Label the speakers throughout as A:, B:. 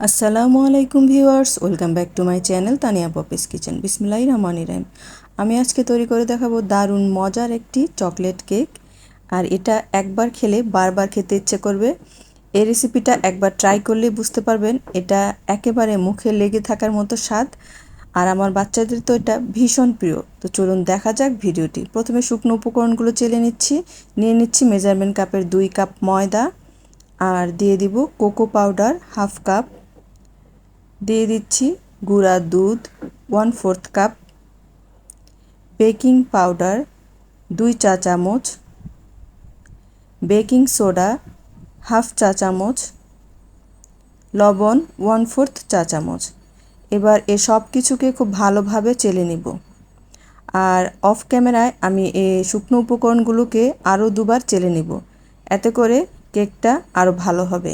A: আসসালামু আলাইকুম viewers, welcome back to my channel Tania Popy's kitchen. বিসমিল্লাহ রহমান রাহিম। আমি আজকে তৈরি করে দেখাবো দারুণ মজার একটি চকলেট কেক। আর এটা একবার খেলে বারবার খেতে ইচ্ছে করবে। এই রেসিপিটা একবার ট্রাই করলেই বুঝতে পারবেন, এটা একেবারে মুখে লেগে থাকার মতো স্বাদ। আর আমার বাচ্চাদের তো এটা ভীষণ প্রিয়। তো চলুন দেখা যাক ভিডিওটি। প্রথমে শুকনো উপকরণগুলো চেলে নিচ্ছি। নিয়ে নিচ্ছি মেজারমেন্ট কাপের দুই কাপ ময়দা। আর দিয়ে দিব কোকো পাউডার, হাফ কাপ দিয়ে দিচ্ছি গুঁড়া দুধ one fourth cup baking powder দুই চা চামচ বেকিং সোডা হাফ চা চামচ, লবণ ওয়ান ফোর্থ চা চামচ। এবার এ সব কিছুকে খুব ভালোভাবে চেলে নিব। আর অফ ক্যামেরায় আমি এ শুকনো উপকরণগুলোকে আরও দুবার চেলে নিব। এতে করে কেকটা আরও ভালো হবে।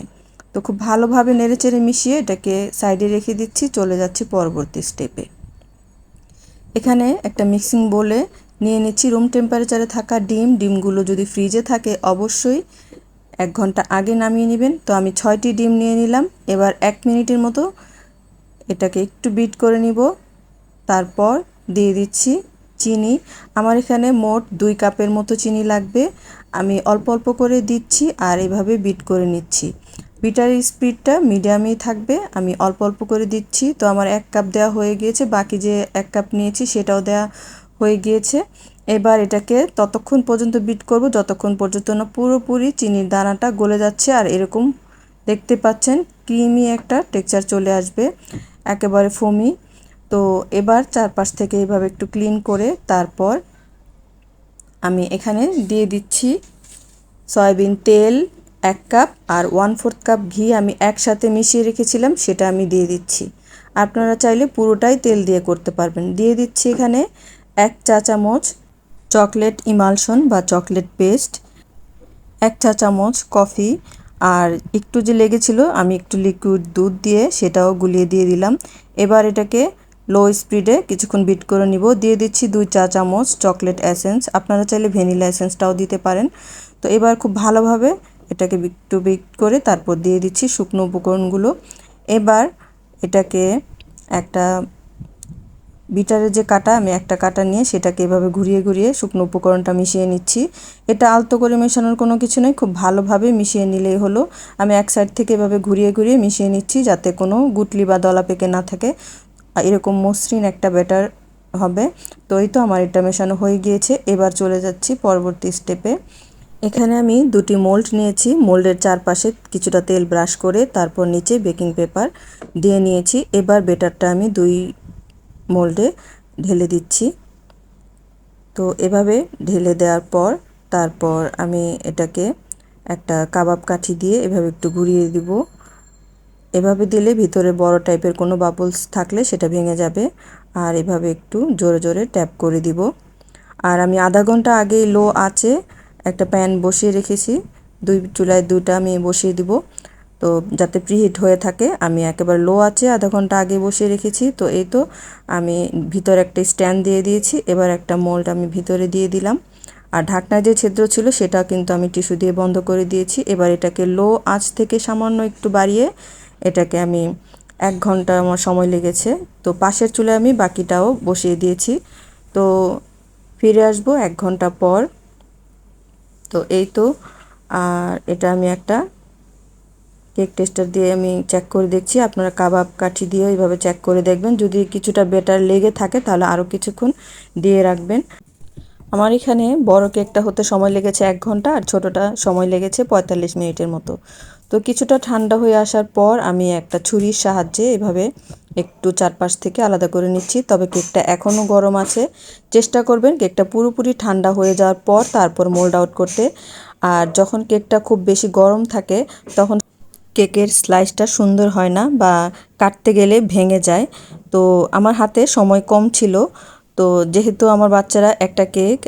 A: তো খুব ভালোভাবে নেড়েচেড়ে মিশিয়ে এটাকে সাইডে রেখে দিচ্ছি, চলে যাচ্ছি পরবর্তী স্টেপে এখানে একটা মিক্সিং বলে নিয়ে নিচ্ছি রুম টেম্পারেচারে থাকা ডিম। ডিমগুলো যদি ফ্রিজে থাকে, অবশ্যই এক ঘণ্টা আগে নামিয়ে নেবেন। তো আমি ছয়টি ডিম নিয়ে নিলাম, এবার এক মিনিটের মতো এটাকে একটু বিট করে নিব। তারপর দিয়ে দিচ্ছি চিনি। আমার এখানে মোট দুই কাপের মতো চিনি লাগবে। আমি অল্প অল্প করে দিচ্ছি আর এভাবে বিট করে নিচ্ছি। বিটার স্পিডটা মিডিয়ামেই থাকবে। আমি অল্প অল্প করে দিচ্ছি। তো আমার এক কাপ দেওয়া হয়ে গিয়েছে। বাকি যে এক কাপ নিয়েছি সেটাও দেওয়া হয়ে গিয়েছে। এবার এটাকে ততক্ষণ পর্যন্ত বিট করব। যতক্ষণ পর্যন্ত না পুরোপুরি চিনির দানাটা গলে যাচ্ছে। আর এরকম দেখতে পাচ্ছেন, ক্রিমি একটা টেক্সচার চলে আসবে। একেবারে ফোমি। তো এবার চারপাশ থেকে এভাবে একটু ক্লিন করে তারপর আমি এখানে দিয়ে দিচ্ছি সয়াবিন তেল। এক কাপ আর ওয়ান ফোর্থ কাপ ঘি আমি একসাথে মিশিয়ে রেখেছিলাম, সেটা আমি দিয়ে দিচ্ছি। আপনারা চাইলে পুরোটাই তেল দিয়ে করতে পারবেন। দিয়ে দিচ্ছি এখানে এক চা চামচ চকলেট ইমালশন বা চকলেট পেস্ট এক চা চামচ কফি আর একটু যে লেগেছিল আমি একটু লিকুইড দুধ দিয়ে সেটাও গুলিয়ে দিয়ে দিলাম। এবার এটাকে লো স্পিডে কিছুক্ষণ বিট করে নিব। দিয়ে দিচ্ছি দুই চা চামচ চকলেট এসেন্স আপনারা চাইলে ভ্যানিলা এসেন্সটাও দিতে পারেন। তো এবার খুব ভালোভাবে এটাকে একটু বিট করে তারপর দিয়ে দিচ্ছি শুকনো উপকরণগুলো। এবার এটাকে একটা বিটারের যে কাটা, আমি একটা কাটা নিয়ে সেটাকে এভাবে ঘুরিয়ে ঘুরিয়ে শুকনো উপকরণটা মিশিয়ে নিচ্ছি। এটা আলতো করে মেশানোর কোনো কিছু নেই, খুব ভালোভাবে মিশিয়ে নিলেই হলো। আমি এক সাইড থেকে এভাবে ঘুরিয়ে ঘুরিয়ে মিশিয়ে নিচ্ছি যাতে কোনো গুটলি বা দলা পেকে না থাকে। এরকম মসৃণ একটা ব্যাটার হবে। তো এই তো আমার এটা মেশানো হয়ে গিয়েছে। এবার চলে যাচ্ছি পরবর্তী স্টেপে এখানে আমি দুটি মোল্ড নিয়েছি। মোল্ডের চারপাশে কিছুটা তেল ব্রাশ করে তারপর নিচে বেকিং পেপার দিয়ে নিয়েছি। এবার বেটারটা আমি দুই মোল্ডে ঢেলে দিচ্ছি। তো এভাবে ঢেলে দেওয়ার পর তারপর আমি এটাকে একটা কাবাব কাঠি দিয়ে এভাবে একটু ঘুরিয়ে দিব। এভাবে দিলে ভিতরে বড় টাইপের কোনো বাবলস থাকলে সেটা ভেঙে যাবে। আর এভাবে একটু জোরে জোরে ট্যাপ করে দিব। আর আমি আধা ঘণ্টা আগেই লো আছে একটা প্যান বসিয়ে রেখেছি। দুই চুলায় দুইটা আমি বসিয়ে দিব। তো যাতে প্রিহিট হয়ে থাকে, আমি একেবারে লো আছে আধা ঘণ্টা আগে বসিয়ে রেখেছি। তো এই তো আমি ভিতরে একটা স্ট্যান্ড দিয়ে দিয়েছি। এবার একটা মোল্ড আমি ভিতরে দিয়ে দিলাম। আর ঢাকনায় যে ছিদ্র ছিল, সেটা কিন্তু আমি টিস্যু দিয়ে বন্ধ করে দিয়েছি। এবার এটাকে লো আঁচ থেকে সামান্য একটু বাড়িয়ে এটাকে আমি এক ঘণ্টা আমার সময় লেগেছে। তো পাশের চুলে আমি বাকিটাও বসিয়ে দিয়েছি। তো ফিরে আসব এক ঘণ্টা পর। তো এই তো। আর এটা আমি একটা কেক টেস্টার দিয়ে আমি চেক করে দেখছি। আপনারা কাবাব কাঠি দিয়ে এইভাবে চেক করে দেখবেন। যদি কিছুটা বেটার লেগে থাকে তাহলে আরও কিছুক্ষণ দিয়ে রাখবেন। আমার এখানে বড় কেকটা হতে সময় লেগেছে এক ঘণ্টা আর ছোটোটা সময় লেগেছে পঁয়তাল্লিশ মিনিটের মতো। তো কিছুটা ঠান্ডা হয়ে আসার পর আমি একটা ছুরির সাহায্যে এভাবে একটু চারপাশ থেকে আলাদা করে নিচ্ছি। তবে কেকটা এখনও গরম আছে। চেষ্টা করবেন কেকটা পুরোপুরি ঠান্ডা হয়ে যাওয়ার পর তারপর মোল্ড আউট করতে। আর যখন কেকটা খুব বেশি গরম থাকে, তখন কেকের স্লাইসটা সুন্দর হয় না বা কাটতে গেলে ভেঙে যায়। তো আমার হাতে সময় কম ছিল। তো যেহেতু আমার বাচ্চারা একটা কেক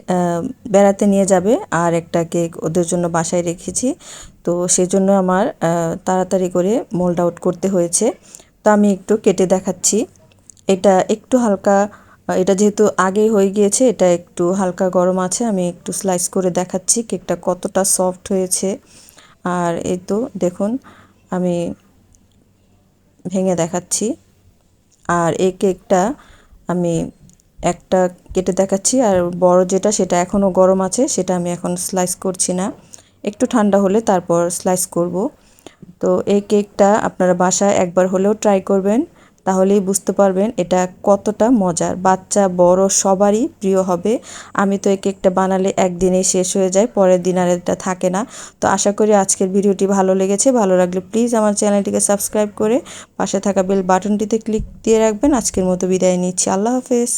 A: বেড়াতে নিয়ে যাবে আর একটা কেক ওদের জন্য বাসায় রেখেছি, তো সেজন্য আমার তাড়াতাড়ি করে মোল্ড আউট করতে হয়েছে। তো আমি একটু কেটে দেখাচ্ছি। এটা একটু হালকা এটা যেহেতু আগেই হয়ে গিয়েছে, এটা একটু হালকা গরম আছে, আমি একটু স্লাইস করে দেখাচ্ছি কেকটা কতটা সফট হয়েছে। আর এই তো দেখুন, আমি ভেঙে দেখাচ্ছি। আর এই কেকটা আমি একটা কেটে দেখাচ্ছি, আর বড় যেটা সেটা এখনও গরম আছে, সেটা আমি এখন স্লাইস করছি না। একটু ঠান্ডা হলে তারপর স্লাইস করব। তো এই কেকটা আপনারা বাসায় একবার হলেও ট্রাই করবেন, তাহলেই বুঝতে পারবেন এটা কতটা মজার। বাচ্চা, বড়, সবারই প্রিয় হবে। আমি তো এই কেকটা বানালে একদিনেই শেষ হয়ে যায়, পরের দিন আর এটা থাকে না। তো আশা করি আজকের ভিডিওটি ভালো লেগেছে। ভালো লাগলে প্লিজ আমার চ্যানেলটিকে সাবস্ক্রাইব করে পাশে থাকা বেল বাটনটিতে ক্লিক দিয়ে রাখবেন। আজকের মতো বিদায় নিচ্ছি। আল্লাহ হাফেজ।